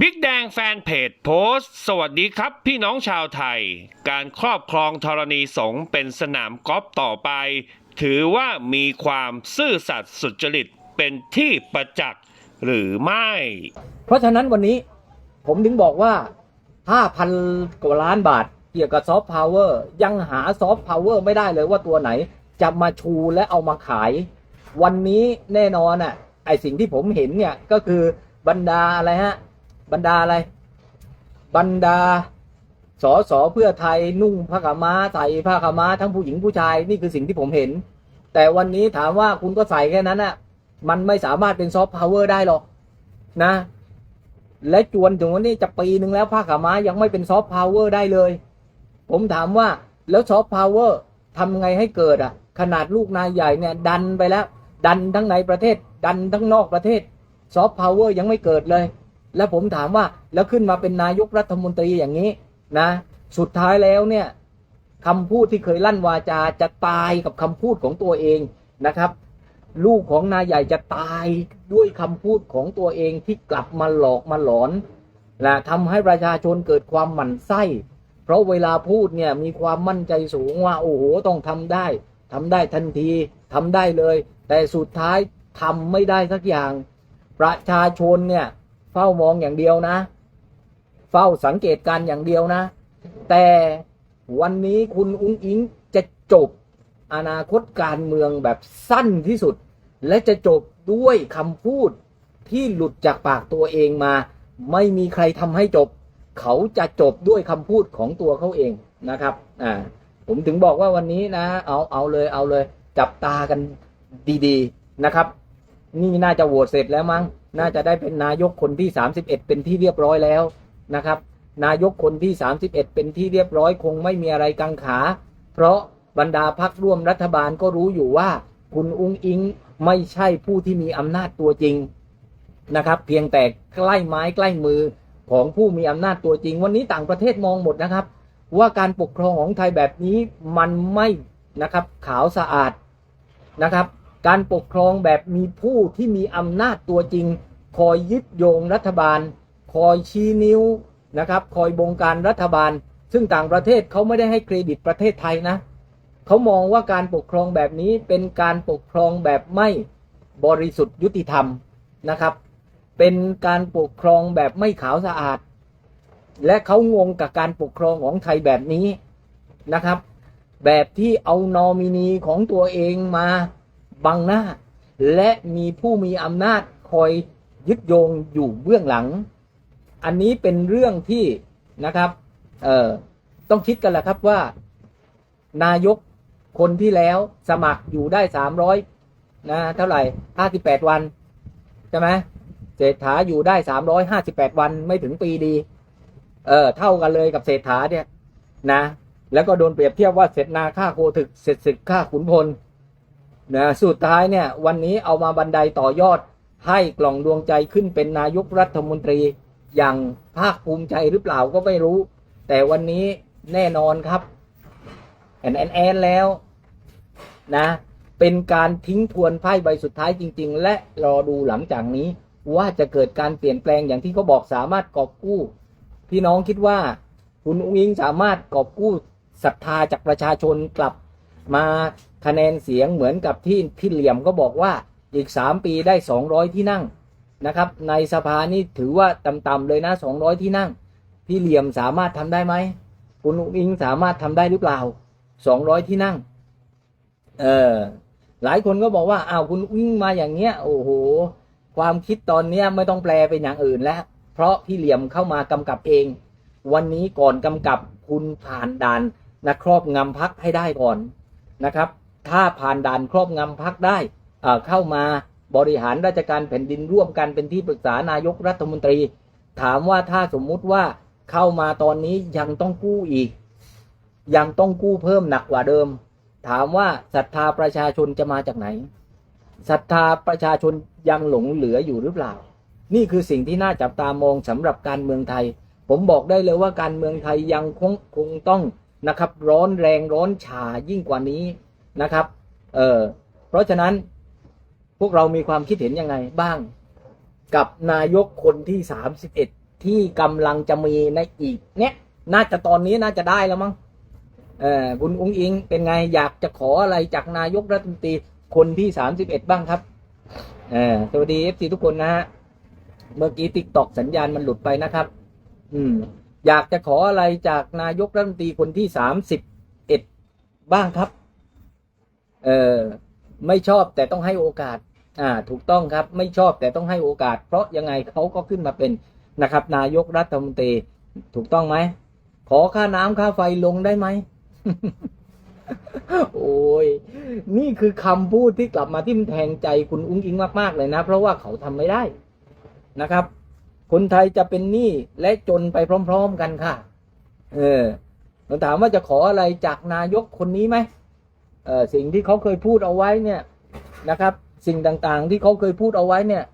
บิ๊กแดงแฟนเพจโพสต์ สวัสดีครับพี่น้องชาวไทย การครอบครองธรณีสงเป็นสนามกอล์ฟต่อไป ถือว่ามีความซื่อสัตย์สุจริตเป็นที่ประจักษ์หรือไม่ เพราะฉะนั้นวันนี้ผมถึงบอกว่า 5,000 กว่าล้านบาท เกี่ยวกับซอฟต์พาวเวอร์ยังหาซอฟต์พาวเวอร์ไม่ได้เลยว่าตัวไหน จะมาชูและเอามาขาย วันนี้แน่นอนอะไอสิ่งที่ผมเห็นเนี่ยก็คือบรรดาอะไรฮะ บรรดาอะไร บรรดาสอสอเพื่อไทยนุ่งผ้าขาวม้าใส่ผ้าขาวม้าทั้งผู้หญิงผู้ชายนี่คือสิ่งที่ผมเห็น แต่วันนี้ถามว่าคุณก็ใส่แค่นั้นอะ มันไม่สามารถเป็นซอฟต์พาวเวอร์ได้หรอกนะ และจวนถึงวันนี้จะปีหนึ่งแล้วผ้าขาวม้ายังไม่เป็นซอฟต์พาวเวอร์ได้เลย ผมถามว่าแล้วซอฟต์พาวเวอร์ทำไงให้เกิดอะ ขนาดลูกนายใหญ่เนี่ยดันไปแล้ว ดันทั้งในประเทศ ดันทั้งนอกประเทศซอฟต์พาวเวอร์ยังไม่เกิดเลย แล้วผมถามว่าแล้วขึ้นมาเป็นนายกรัฐมนตรีอย่างนี้นะ สุดท้ายแล้วเนี่ยคำพูดที่เคยลั่นวาจาจะตายกับคำพูดของตัวเองนะครับ ลูกของนายใหญ่จะตายด้วยคำพูดของตัวเองที่กลับมาหลอกมาหลอนและทำให้ประชาชนเกิดความหมั่นไส้ เพราะเวลาพูดเนี่ยมีความมั่นใจสูงว่าโอ้โหต้องทำได้ทำได้ทันทีทำได้เลย แต่สุดท้ายทำไม่ได้สักอย่าง ประชาชนเนี่ย เฝ้ามองอย่างเดียวนะ เฝ้าสังเกตการ์อย่างเดียวนะ แต่วันนี้คุณอุ้งอิงจะจบอนาคตการเมืองแบบสั้นที่สุด และจะจบด้วยคำพูดที่หลุดจากปากตัวเองมา ไม่มีใครทำให้จบ เขาจะจบด้วยคำพูดของตัวเขาเองนะครับอ่าผมถึงบอกว่าวันนี้นะ เอาเอาเลยเอาเลย จับตากันดีๆนะครับ นี่น่าจะโหวตเสร็จแล้วมั้ง น่าจะได้เป็นนายกคนที่ 31 เป็นที่เรียบร้อยแล้วนะครับ นายกคนที่ 31 เป็นที่เรียบร้อยคงไม่มีอะไรกังขา เพราะบรรดาพักร่วมรัฐบาลก็รู้อยู่ว่า คุณอุ้งอิงไม่ใช่ผู้ที่มีอำนาจตัวจริงนะครับ เพียงแต่ใกล้ไม้ใกล้มือของผู้มีอำนาจตัวจริง วันนี้ต่างประเทศมองหมดนะครับ ว่าการปกครองของไทยแบบนี้มันไม่นะครับขาวสะอาดนะครับ การปกครองแบบมีผู้ที่มีอำนาจตัวจริง คอยยึดโยงรัฐบาล คอยชี้นิ้วนะครับ คอยบงการรัฐบาล ซึ่งต่างประเทศเขาไม่ได้ให้เครดิตประเทศไทยนะเขามองว่าการปกครองแบบนี้เป็นการปกครองแบบไม่บริสุทธิ์ยุติธรรมนะครับ เป็นการปกครองแบบไม่ขาวสะอาด และเขางงกับการปกครองของไทยแบบนี้นะครับ แบบที่เอานอมินีของตัวเองมาบังหน้า และมีผู้มีอำนาจคอย ยึดโยงอยู่เบื้องหลัง อันนี้เป็นเรื่องที่นะครับเอ่อต้องคิดกันแหละครับว่า นายกคนที่แล้วสมัครอยู่ได้สามร้อยนะเท่าไหร่ห้าสิบแปดวันใช่ไหมเศรษฐาอยู่ได้สามร้อยห้าสิบแปดวันไม่ถึงปีดี เออเท่ากันเลยกับเศรษฐาเนี่ยนะ แล้วก็โดนเปรียบเทียบว่าเสร็จนาค่าโคถึกเสร็จศึกค่าขุนพลนะสุดท้ายเนี่ย วันนี้เอามาบันไดต่อยอด ให้กล่องดวงใจขึ้นเป็นนายกรัฐมนตรีอย่างภาคภูมิใจหรือเปล่าก็ไม่รู้ แต่วันนี้แน่นอนครับ แอนแอนแอนแล้วนะ เป็นการทิ้งทวนไพ่ใบสุดท้ายจริง ๆ และรอดูหลังจากนี้ว่าจะเกิดการเปลี่ยนแปลงอย่างที่เขาบอกสามารถกอบกู้ พี่น้องคิดว่าคุณอุ้งอิงสามารถกอบกู้ศรัทธาจากประชาชนกลับมาคะแนนเสียงเหมือนกับที่พี่เหลี่ยมก็บอกว่า อีกสามปีได้สองร้อยที่นั่งนะครับ ในสภานี่ถือว่าต่ำๆเลยนะสองร้อยที่นั่ง พี่เหลี่ยมสามารถทำได้ไหมคุณอุ้งอิงสามารถทำได้หรือเปล่าสองร้อยที่นั่งเออหลายคนก็บอกว่าอ้าวคุณอุ้งมาอย่างเงี้ย โอ้โห ความคิดตอนเนี้ยไม่ต้องแปลเป็นอย่างอื่นแล้ว เพราะพี่เหลี่ยมเข้ามากำกับเอง วันนี้ก่อนกำกับคุณผ่านด่านนะครอบงำพักให้ได้ก่อนนะครับ ถ้าผ่านด่านครอบงำพักได้ เข้ามาบริหารราชการแผ่นดินร่วมกันเป็นที่ปรึกษานายกรัฐมนตรี ถามว่าถ้าสมมุติว่าเข้ามาตอนนี้ยังต้องกู้อีก ยังต้องกู้เพิ่มหนักกว่าเดิม ถามว่าศรัทธาประชาชนจะมาจากไหนศรัทธาประชาชนยังหลงเหลืออยู่หรือเปล่า นี่คือสิ่งที่น่าจับตามองสำหรับการเมืองไทย ผมบอกได้เลยว่าการเมืองไทยยังคงคงต้องนะครับ ร้อนแรงร้อนฉายิ่งกว่านี้นะครับ เออเพราะฉะนั้น พวกเรามีความคิดเห็นยังไงบ้าง กับนายกคนที่31ที่กำลังจะมีในอีก เนี่ยน่าจะตอนนี้น่าจะได้แล้วมั้งเออคุณอุ้งอิงเป็นไงอยากจะขออะไรจากนายกรัฐมนตรีคนที่สามสิบเอ็ดบ้างครับเออสวัสดีเอฟซีทุกคนนะฮะเมื่อกี้ติ๊กตอกสัญญาณมันหลุดไปนะครับ อืม อยากจะขออะไรจากนายกรัฐมนตรีคนที่สามสิบเอ็ดบ้างครับ เออ ไม่ชอบแต่ต้องให้โอกาส อ่า ถูกต้องครับ ไม่ชอบแต่ต้องให้โอกาส เพราะยังไงเขาก็ขึ้นมาเป็นนะครับ นายกรัฐมนตรี ถูกต้องไหม ขอค่าน้ำค่าไฟลงได้ไหม โอ้ย นี่คือคำพูดที่กลับมาทิ่มแทงใจคุณอุ้งอิงมากๆเลยนะ เพราะว่าเขาทำไม่ได้นะครับ คนไทยจะเป็นหนี้และจนไปพร้อม ๆกันค่ะ เออเราถามว่าจะขออะไรจากนายกคนนี้ไหม สิ่งที่เขาเคยพูดเอาไว้เนี่ยนะครับ สิ่งต่างๆ ที่เขาเคยพูดเอาไว้เนี่ย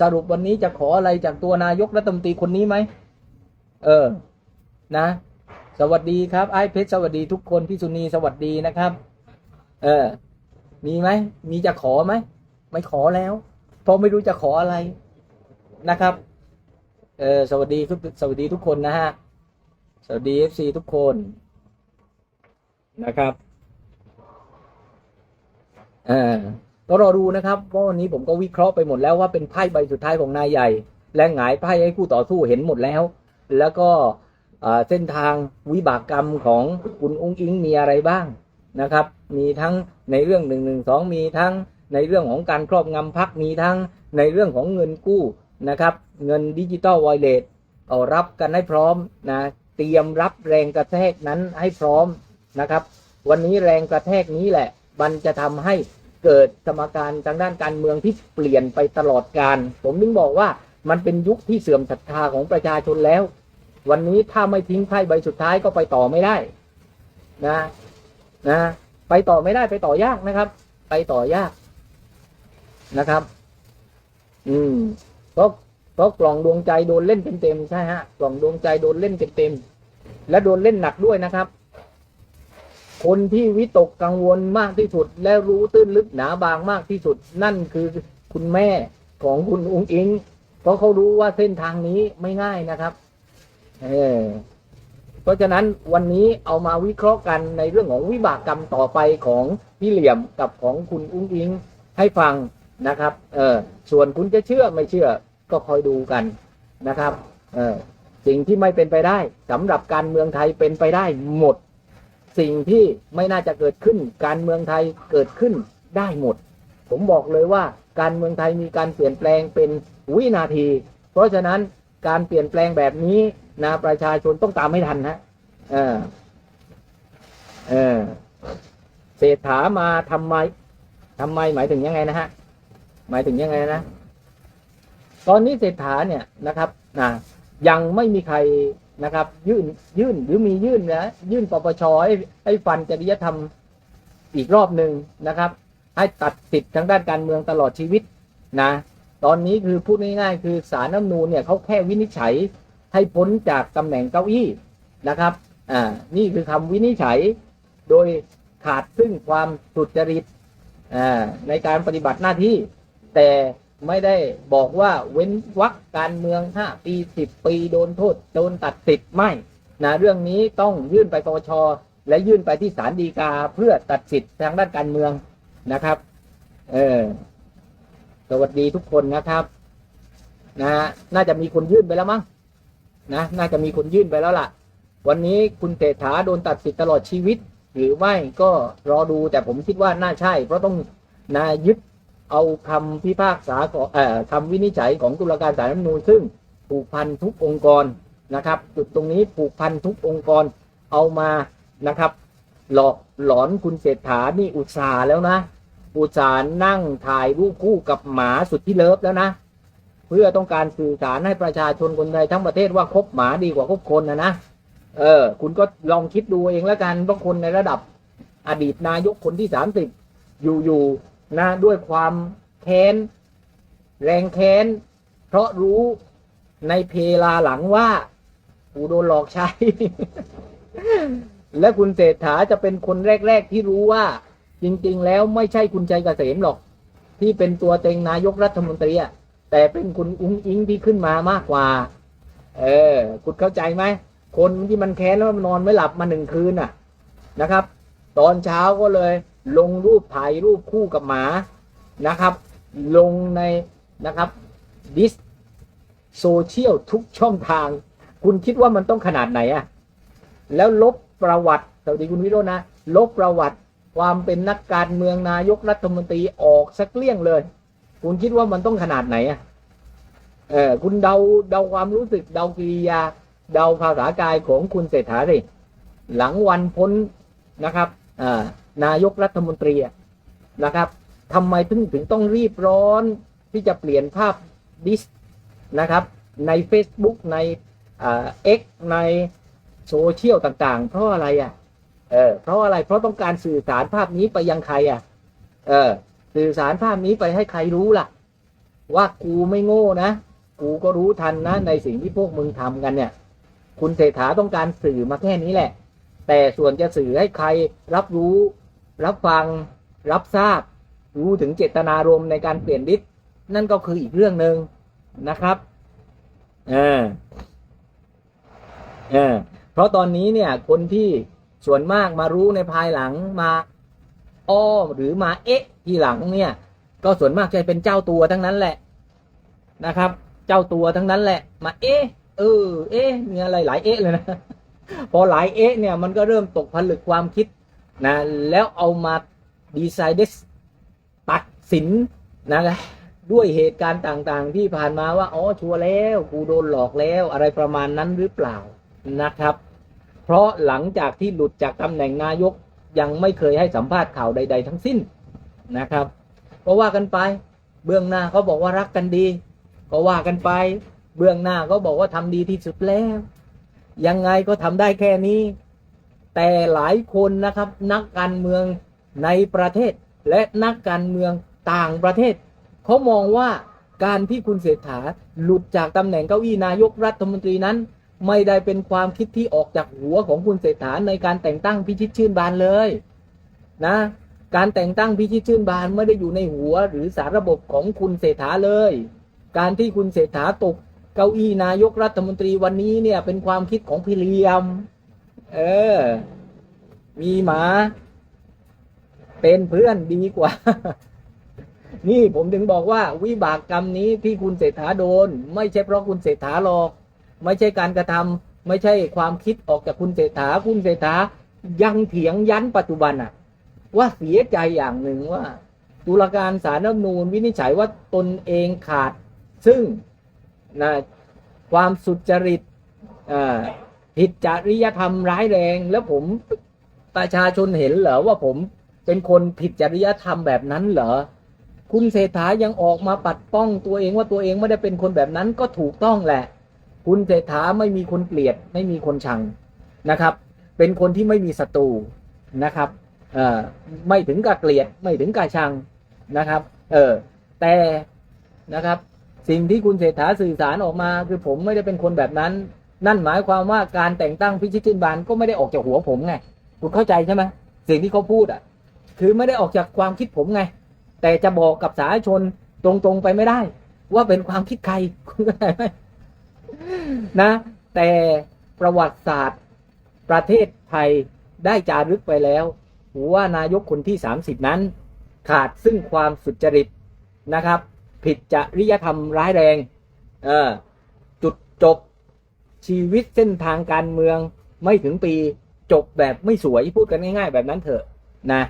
สรุปวันนี้จะขออะไรจากตัวนายกรัฐมนตรีคนนี้ไหมเออนะ สวัสดีครับไอ้เพชรสวัสดีทุกคนพี่สุนีสวัสดีนะครับ เออ มีไหมมีจะขอไหมไม่ขอแล้วเพราะไม่รู้จะขออะไรนะครับเออสวัสดีทุกสวัสดีทุกคนนะฮะ สวัสดีเอฟซีทุกคนนะครับ ออก็รอดูนะครับเพราะวันนี้ผมก็วิเคราะห์ไปหมดแล้วว่าเป็นไพ่ใบสุดท้ายของนายใหญ่ และหงายไพ่ให้คู่ต่อสู้เห็นหมดแล้ว แล้วก็เส้นทางวิบากกรรมของคุณอุ้งอิงมีอะไรบ้างนะครับ มีทั้งในเรื่องหนึ่งหนึ่งสองมีทั้งในเรื่องของการครอบงำพักมีทั้งในเรื่องของเงินกู้นะครับ เงินดิจิตอลวอลเลตเอารับกันให้พร้อมนะเตรียมรับแรงกระแทกนั้นให้พร้อมนะครับ วันนี้แรงกระแทกนี้แหละ มันจะทำให้เกิดสมการทางด้านการเมืองที่เปลี่ยนไปตลอดการ ผมถึงบอกว่ามันเป็นยุคที่เสื่อมศรัทธาของประชาชนแล้ว วันนี้ถ้าไม่ทิ้งไพ่ใบสุดท้ายก็ไปต่อไม่ได้นะนะ ไปต่อไม่ได้ไปต่อยากนะครับ ไปต่อยากนะครับ อืมเพราะเพราะกล่องดวงใจโดนเล่นเต็มๆใช่ฮะกล่องดวงใจโดนเล่นเต็มๆและโดนเล่นหนักด้วยนะครับ คนที่วิตกกังวลมากที่สุด และรู้ตื้นลึกหนาบางมากที่สุด นั่นคือคุณแม่ของคุณอุ้งอิง เพราะเขารู้ว่าเส้นทางนี้ไม่ง่ายนะครับเออเพราะฉะนั้นวันนี้เอามาวิเคราะห์กันในเรื่องของวิบากกรรมต่อไปของพี่เหลี่ยมกับของคุณอุ้งอิงให้ฟังนะครับ เออส่วนคุณจะเชื่อไม่เชื่อก็คอยดูกันนะครับ เออสิ่งที่ไม่เป็นไปได้สำหรับการเมืองไทยเป็นไปได้หมด สิ่งที่ไม่น่าจะเกิดขึ้น การเมืองไทยเกิดขึ้นได้หมด ผมบอกเลยว่าการเมืองไทยมีการเปลี่ยนแปลงเป็นวินาที เพราะฉะนั้นการเปลี่ยนแปลงแบบนี้นะประชาชนต้องตามให้ทันนะเออเออเศรษฐามาทำไมทำไมหมายถึงยังไงนะฮะหมายถึงยังไงนะ ตอนนี้เศรษฐาเนี่ยนะครับนะยังไม่มีใคร นะครับ ยื่นยื่นหรือมียื่นนะยื่นปปชให้ให้ฟันจริยธรรมอีกรอบหนึ่งนะครับ ให้ตัดสิทธิ์ทางด้านการเมืองตลอดชีวิตนะตอนนี้คือพูดง่ายๆ คือสารน้ำนูนเนี่ยเขาแค่วินิจฉัยให้พ้นจากตำแหน่งเก้าอี้นะครับอ่านี่คือคำวินิจฉัยโดยขาดซึ่งความสุจริตอ่าในการปฏิบัติหน้าที่แต่ ไม่ได้บอกว่าเว้นวรรคการเมือง5ปี10ปีโดนโทษโดนตัดสิทธิ์ไม่นะเรื่องนี้ต้องยื่นไปปปชและยื่นไปที่ศาลฎีกาเพื่อตัดสิทธิ์ทางด้านการเมืองนะครับ เออสวัสดีทุกคนนะครับ นะฮะน่าจะมีคนยื่นไปแล้วมั้งนะน่าจะมีคนยื่นไปแล้วล่ะ วันนี้คุณเศรษฐาโดนตัดสิทธิ์ตลอดชีวิต หรือไม่ก็รอดูแต่ผมคิดว่าน่าใช่ เพราะต้องนายึด เอาคำพิพากษาของอคำวินิจฉัยของตุลาการศาลรัฐธรรมนูญซึ่งผูกพันทุกองค์กรนะครับ จุดตรงนี้ผูกพันทุกองค์กรเอามานะครับ หลอกหลอนคุณเศรษฐานี่อุตสาห์แล้วนะอุตสาห์นั่งถ่ายรูปคู่กับหมาสุดที่เลิฟแล้วนะ เพื่อต้องการสื่อสารให้ประชาชนคนไทยทั้งประเทศว่าคบหมาดีกว่าคบคนนะนะเออ คุณก็ลองคิดดูเองแล้วกันว่าคนในระดับอดีตนายกคนที่สามสิบอยู่ๆ นะด้วยความแค้น แรงแค้น เพราะรู้ในเพลาหลังว่ากูโดนหลอกใช้ และคุณเศรษฐาจะเป็นคนแรก ๆ ที่รู้ว่า จริง ๆ แล้วไม่ใช่คุณใจเกษมหรอก ที่เป็นตัวเต็งนายกรัฐมนตรีอะแต่เป็นคุณอุ้งอิงที่ขึ้นมามากกว่า เออ คุณเข้าใจไหมคนที่มันแค้นแล้วมันนอนไม่หลับมาหนึ่งคืนน่ะนะครับ ตอนเช้าก็เลย ลงรูปถ่ายรูปคู่กับหมานะครับ ลงในนะครับดิสโซเชียลทุกช่องทาง คุณคิดว่ามันต้องขนาดไหนอะแล้วลบประวัติสวัสดีคุณวิโรจน์นะ ลบประวัติความเป็นนักการเมืองนายกรัฐมนตรีออกสักเลี้ยงเลย คุณคิดว่ามันต้องขนาดไหนอะเออคุณเดาเดาความรู้สึกเดากิริยา เดาภาษากายของคุณเศรษฐาสิหลังวันพ้นนะครับอ่า นายกรัฐมนตรีนะครับทำไมถึงถึงต้องรีบร้อนที่จะเปลี่ยนภาพดิสนะครับใน Facebook ในเอ่า X ในโซเชียลต่างๆ เพราะอะไรอะเออเพราะอะไรเพราะต้องการสื่อสารภาพนี้ไปยังใครอะเออสื่อสารภาพนี้ไปให้ใครรู้ล่ะ ว่ากูไม่โง่นะ กูก็รู้ทันนะในสิ่งที่พวกมึงทำกันเนี่ย คุณเศรษฐาต้องการสื่อมาแค่นี้แหละ แต่ส่วนจะสื่อให้ใครรับรู้ รับฟังรับทราบ รู้ถึงเจตนารมณ์ในการเปลี่ยนดิสนั่นก็คืออีกเรื่องหนึ่งนะครับเออเออเพราะตอนนี้เนี่ยคนที่ส่วนมากมารู้ในภายหลังมาอ้อหรือมาเอ๊ะทีหลังเนี่ย ก็ส่วนมากจะเป็นเจ้าตัวทั้งนั้นแหละนะครับ เจ้าตัวทั้งนั้นแหละ มาเอ๊ะเออ เอ๊ะมีอะไรหลายเอ๊ะเลยนะพอหลายเอ๊ะเนี่ยมันก็เริ่มตกผลึกความคิด นะแล้วเอามาดีไซน์ตัดสินนะด้วยเหตุการณ์ต่างๆ ที่ผ่านมาว่า อ๋อ ชัวร์แล้วกูโดนหลอกแล้วอะไรประมาณนั้นหรือเปล่านะครับ เพราะหลังจากที่หลุดจากตำแหน่งนายกยังไม่เคยให้สัมภาษณ์ข่าวใด ๆ ทั้งสิ้นนะครับ ก็ว่ากันไปเบื้องหน้าเขาบอกว่ารักกันดี ก็ว่ากันไป เบื้องหน้าเขาบอกว่าทำดีที่สุดแล้ว ยังไงก็ทำได้แค่นี้ แต่หลายคนนะครับนักการเมืองในประเทศ และนักการเมืองต่างประเทศเขามองว่าการที่คุณเศรษฐาหลุดจากตำแหน่งเก้าอี้นายกรัฐมนตรีนั้น ไม่ได้เป็นความคิดที่ออกจากหัวของคุณเศรษฐาในการแต่งตั้งพิชิตชื่นบานเลยนะการแต่งตั้งพิชิตชื่นบานไม่ได้อยู่ในหัวหรือสารระบบของคุณเศรษฐาเลย การที่คุณเศรษฐาตกเก้าอี้นายกรัฐมนตรีวันนี้เนี่ยเป็นความคิดของพี่เหลียม เออ มีหมา เป็นเพื่อนดีกว่า นี่ผมถึงบอกว่า วิบากกรรมนี้ที่คุณเศรษฐาโดน ไม่ใช่เพราะคุณเศรษฐาหรอก ไม่ใช่การกระทำไม่ใช่ความคิดออกจากคุณเศรษฐา คุณเศรษฐายังเถียงยันปัจจุบันอะว่าเสียใจอย่างหนึ่งว่าตุลาการสารรัฐธรรมนูญวินิจฉัยว่าตนเองขาด ซึ่งนะความสุจริตอ่า ผิดจริยธรรมร้ายแรง แล้วผมประชาชนเห็นเหรอว่าผมเป็นคนผิดจริยธรรมแบบนั้นเหรอคุณเศรษฐายังออกมาปัดป้องตัวเองว่าตัวเองไม่ได้เป็นคนแบบนั้นก็ถูกต้องแหละ คุณเศรษฐาไม่มีคนเกลียด ไม่มีคนชังนะครับ เป็นคนที่ไม่มีศัตรูนะครับเอ่อไม่ถึงกับเกลียดไม่ถึงกับชังนะครับ เออแต่นะครับ สิ่งที่คุณเศรษฐาสื่อสารออกมาคือผมไม่ได้เป็นคนแบบนั้น นั่นหมายความว่าการแต่งตั้งพิชิตชื่นบานก็ไม่ได้ออกจากหัวผมไงคุณเข้าใจใช่ไหมสิ่งที่เขาพูดอะ คือไม่ได้ออกจากความคิดผมไง แต่จะบอกกับสาธารณชนตรงๆไปไม่ได้ ว่าเป็นความคิดใครคุณเข้าใจไหมนะ แต่ประวัติศาสตร์ ประเทศไทยได้จารึกไปแล้วว่านายกคนที่ 30 นั้น ขาดซึ่งความสุจริตนะครับ ผิดจริยธรรมร้ายแรง เออจุดจบ ชีวิตเส้นทางการเมืองไม่ถึงปีจบแบบไม่สวยพูดกันง่ายๆ แบบนั้นเถอะนะ